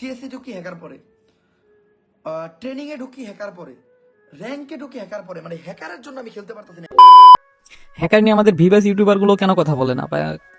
CSC ঢুকি hacker পরে। ট্রেনিংয়ে ঢুকি হ্যাকার পরে। র্যাঙ্কে ঢুকি হ্যাকার পরে। মানে হ্যাকারের জন্য আমি খেলতে পারতাম না। হ্যাকার নিয়ে আমাদের ভিভাস ইউটিউবারগুলো কেন কথা বলে না?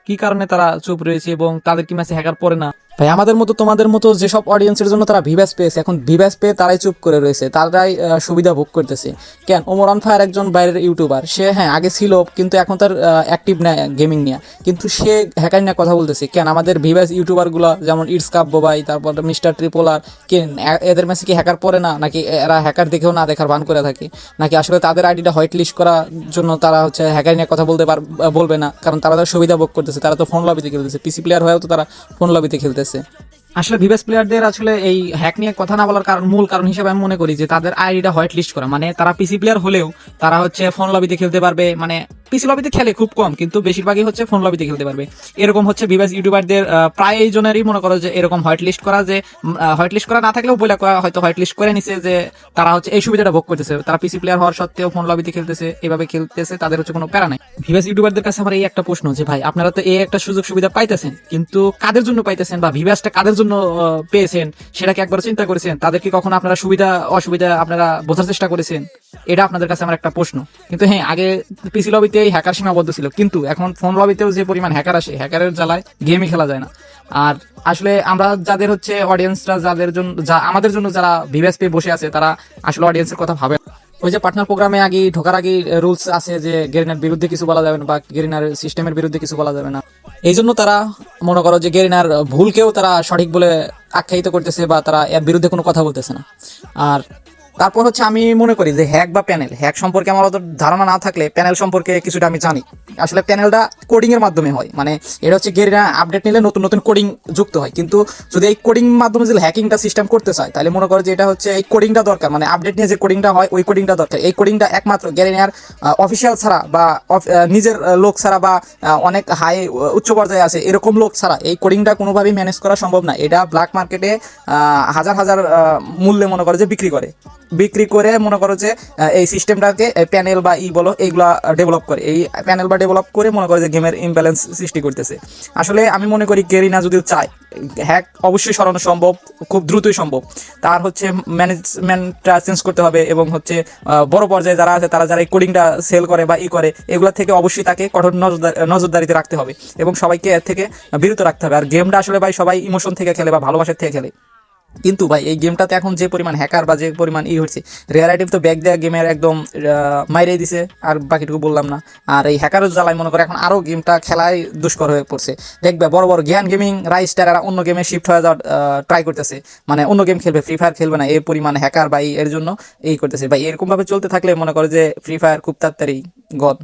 কি কারণে তারা চুপ রয়েছে এবং তাদের কি ম্যাচে হ্যাকার পরে না? ভাই, আমাদের মতো, তোমাদের মতো যেসব অডিয়েন্সের জন্য তারা ভিভাস পেয়েছে, এখন ভিভাস পেয়ে তারাই চুপ করে রয়েছে, তারাই সুবিধা ভোগ করতেছে। কেন? ওমর ফায়ার একজন বাইরের ইউটিউবার সে হ্যাঁ আগে ছিল, কিন্তু এখন তার অ্যাক্টিভ নেয় গেমিং নিয়ে। কিন্তু সে হ্যাকার নিয়ে কথা বলতেছে, কেন? আমাদের ভিভাস ইউটিউবারগুলো, যেমন ইটস কাপ বোবাই তারপর মিস্টার ট্রিপোলার কেন এদের ম্যাচে কি হ্যাকার পড়ে না? নাকি এরা হ্যাকার দেখেও না দেখার ভান করে থাকে? নাকি আসলে তাদের আইডিটা হোয়াইট লিস্ট করার জন্য তারা হচ্ছে হ্যাকার নিয়ে কথা বলতে পার, বলবে না? কারণ তারা তার সুবিধা ভোগ করতেছে, তারা তো ফোন লবিতে খেলতেছে পিসি প্লেয়ার হয়েও তো তারা ফোন লবিতে খেলতেছে। আসলে ভিভাস প্লেয়ারদের আসলে এই হ্যাক নিয়ে কথা না বলার কারণ, মূল কারণ হিসেবে আমি মনে করি যে তাদের আইডিটা হোয়াইট লিস্ট করা। মানে তারা পিসি প্লেয়ার হলেও তারা হচ্ছে ফোন লবিতে খেলতে পারবে মানে পিসি লবিতে খেলে খুব কম, কিন্তু বেশিরভাগই হচ্ছে ফোন লবিতে খেলতে পারবে। এরকম হচ্ছে ভিভাস ইউটিউবারদের প্রায় এই জনেরই মনে করো যে এরকম হোয়াইট লিস্ট করা যে হোয়াইট লিস্ট করা না থাকলেও বলে হয়তো হোয়াইট লিস্ট করে নিছে যে তারা হচ্ছে এই সুবিধাটা ভোগ করতেছে। তারা পিসি প্লেয়ার হওয়ার সত্ত্বেও ফোন লবিতে খেলতেছে, এভাবে খেলতেছে, তাদের হচ্ছে কোনো প্যারা নাই। ভিভাস ইউটিউবারদের কাছে আমার এই একটা প্রশ্ন যে, ভাই, আপনারা তো এই একটা সুযোগ সুবিধা পাইতেছেন, কিন্তু কাদের জন্য পাইতেছেন বা ভিভাসটা কাদের জন্য পেয়েছেন সেটাকে একবার চিন্তা করেছেন? তাদেরকে কখনো আপনারা সুবিধা, অসুবিধা আপনারা বোঝার চেষ্টা করেছেন? এটা আপনাদের কাছে আমার একটা প্রশ্ন। কিন্তু হ্যাঁ আগে পিসি লবিতে হ্যাকার সীমাবদ্ধ ছিল। কিন্তু এখন ফোন লবিতেও যে পরিমাণ হ্যাকার আসে হ্যাকারের জ্বালায় গেমই খেলা যায় না। আর আসলে আমরা যাদের হচ্ছে অডিয়েন্সরা যাদের জন্য আমাদের জন্য যারা ভিভাস পেয়ে বসে আছে, তারা আসলে অডিয়েন্সের কথা ভাবে ওই যে পার্টনার প্রোগ্রামে আগে ঢোকার আগে রুলস আছে যে গেরিনার বিরুদ্ধে কিছু বলা যাবে না বা গেরিনার সিস্টেমের বিরুদ্ধে কিছু বলা যাবে না। এই জন্য তারা মনে করো যে গেরিনার ভুলকেও তারা সঠিক বলে আখ্যায়িত করতেছে বা তারা এর বিরুদ্ধে কোনো কথা বলতেছে না। আর তারপর হচ্ছে আমি মনে করি যে হ্যাক বা প্যানেল, হ্যাক সম্পর্কে আমার অত ধারণা না থাকলে প্যানেল সম্পর্কে কিছুটা আমি জানি। আসলে প্যানেলটা কোডিং এর মাধ্যমে হয়। মানে এটা হচ্ছে গেরিনা আপডেট নিলে নতুন নতুন কোডিং যুক্ত হয়। কিন্তু যদি এই কোডিং মাধ্যমে যদি হ্যাকিংটা সিস্টেম করতে চায়, তাহলে মনে করো যে এটা হচ্ছে এই কোডিংটা দরকার। মানে আপডেট নিয়ে যে কোডিংটা হয়, ওই কোডিংটা দরকার। এই কোডিংটা একমাত্র গেরিনার অফিসিয়াল ছাড়া বা নিজের লোক ছাড়া বা অনেক হাই উচ্চ পর্যায়ে আছে, এরকম লোক ছাড়া এই কোডিংটা কোনোভাবেই ম্যানেজ করা সম্ভব না। এটা ব্ল্যাক মার্কেটে হাজার হাজার মূল্যে মনে করো যে বিক্রি করে। বিক্রি করে মনে করো যে এই সিস্টেমটাকে প্যানেল বা ই বলো, এইগুলা ডেভেলপ করে। এই প্যানেল বা ডেভেলপ করে মনে করো যে গেমের ইমব্যালেন্স সৃষ্টি করতেছে। আসলে আমি মনে করি গেরিনা যদি চায়, হ্যাক অবশ্যই সরানো সম্ভব, খুব দ্রুতই সম্ভব। তার হচ্ছে ম্যানেজমেন্টটা চেঞ্জ করতে হবে এবং হচ্ছে বড় পর্যায়ে যারা আছে, তারা যারা এই কোডিংটা সেল করে বা ই করে, এগুলা থেকে অবশ্যই তাকে কঠোর নজরদারি- নজরদারিতে রাখতে হবে এবং সবাইকে এর থেকে বিরত রাখতে হবে। আর গেমটা আসলে ভাই সবাই ইমোশন থেকে খেলে বা ভালোবাসার থেকে খেলে। কিন্তু ভাই, এই গেমটাতে এখন যে পরিমাণ হ্যাকার বা যে পরিমাণ ই হচ্ছে রিয়ালাইটিভ তো ব্যাক দেওয়া গেমের একদম মাইরে দিছে, আর বাকিটুকু বললাম না। আর এই হ্যাকারও জ্বালাই মনে করে এখন আরও গেমটা খেলায় দুষ্কর হয়ে পড়ছে। দেখবে বড় বড় জ্ঞান গেমিং রাইস্টার এরা অন্য গেমে শিফট হয়ে যাওয়ার ট্রাই করতেছে। মানে অন্য গেম খেলবে ফ্রি ফায়ার খেলবে না এই পরিমাণ হ্যাকার বা এর জন্য এই করতেছে। ভাই এরকম ভাবে চলতে থাকলে মনে করে যে ফ্রি ফায়ার খুব তাড়াতাড়ি গদ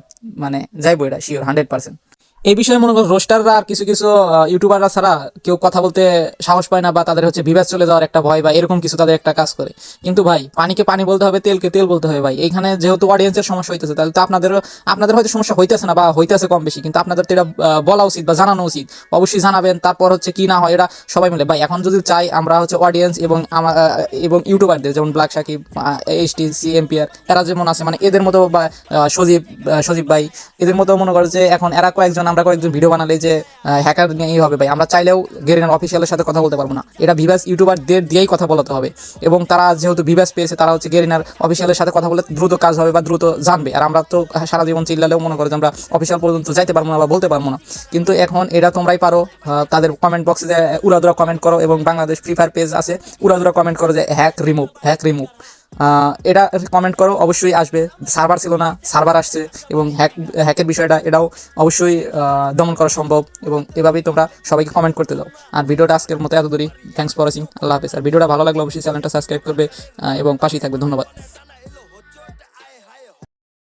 মানে যাইবো এটা শিওর হান্ড্রেড পার্সেন্ট এই বিষয়ে মনে করো রোস্টাররা আর কিছু কিছু ইউটিউবাররা ছাড়া কেউ কথা বলতে সাহস পায় না বা তাদের হচ্ছে বিভাস চলে যাওয়ার একটা ভয় বা এরকম কিছু তাদের একটা কাজ করে। কিন্তু ভাই, পানিকে পানি বলতে হবে, তেলকে তেল বলতে হবে ভাই। এখানে যেহেতু অডিয়েন্সের সমস্যা হইতেছে, তাহলে তো আপনাদের আপনাদের হয়তো সমস্যা হইতেছে না বা হইতেছে কম বেশি, কিন্তু আপনাদের তো এটা বলা উচিত বা জানানো উচিত। অবশ্যই জানাবেন, তারপর হচ্ছে কি না হয় এটা সবাই মিলে। ভাই, এখন যদি চাই আমরা হচ্ছে অডিয়েন্স এবং এবং ইউটিউবারদের যেমন black Sakib H T C MPR এরা যেমন আছে মানে এদের মতো বা সজীব সজীব ভাই, এদের মতো মনে করো যে এখন এরা কয়েকজন আমরা কয়েকজন ভিডিও বানালে যে হ্যাকার নিয়ে এই হবে ভাই। আমরা চাইলেও গেরিনার অফিসিয়ালের সাথে কথা বলতে পারব না। এটা ভিভাস ইউটিউবারদের দিয়েই কথা বলাতে হবে। এবং তারা যেহেতু ভিভাস পেয়েছে, তারা হচ্ছে গেরিনার অফিসিয়ালের সাথে কথা বলে দ্রুত কাজ হবে বা দ্রুত জানবে। আর আমরা তো সারা জীবন চিল্লালেও মনে করো যে, আমরা অফিসিয়াল পর্যন্ত যাইতে পারব না বা বলতে পারব না। কিন্তু এখন এটা তোমরাই পারো তাদের কমেন্ট বক্সে যে, উড়াদুরা কমেন্ট করো এবং বাংলাদেশ ফ্রি ফায়ার পেজ আছে, উড়াদুরা কমেন্ট করো যে হ্যাক রিমুভ হ্যাক রিমুভ এটা কমেন্ট করো, অবশ্যই আসবে। সার্ভার ছিল না সার্ভার আসছে এবং হ্যাক হ্যাকের বিষয়টা এটাও অবশ্যই দমন করা সম্ভব এবং এভাবেই তোমরা সবাইকে কমেন্ট করতে দাও। আর ভিডিওটা আজকের মতো এত দূরই থ্যাংকস ফর ওয়াচিং আল্লাহ হাফেজ। আর ভিডিওটা ভালো লাগলে অবশ্যই চ্যানেলটা সাবস্ক্রাইব করবে এবং পাশেই থাকবে। ধন্যবাদ।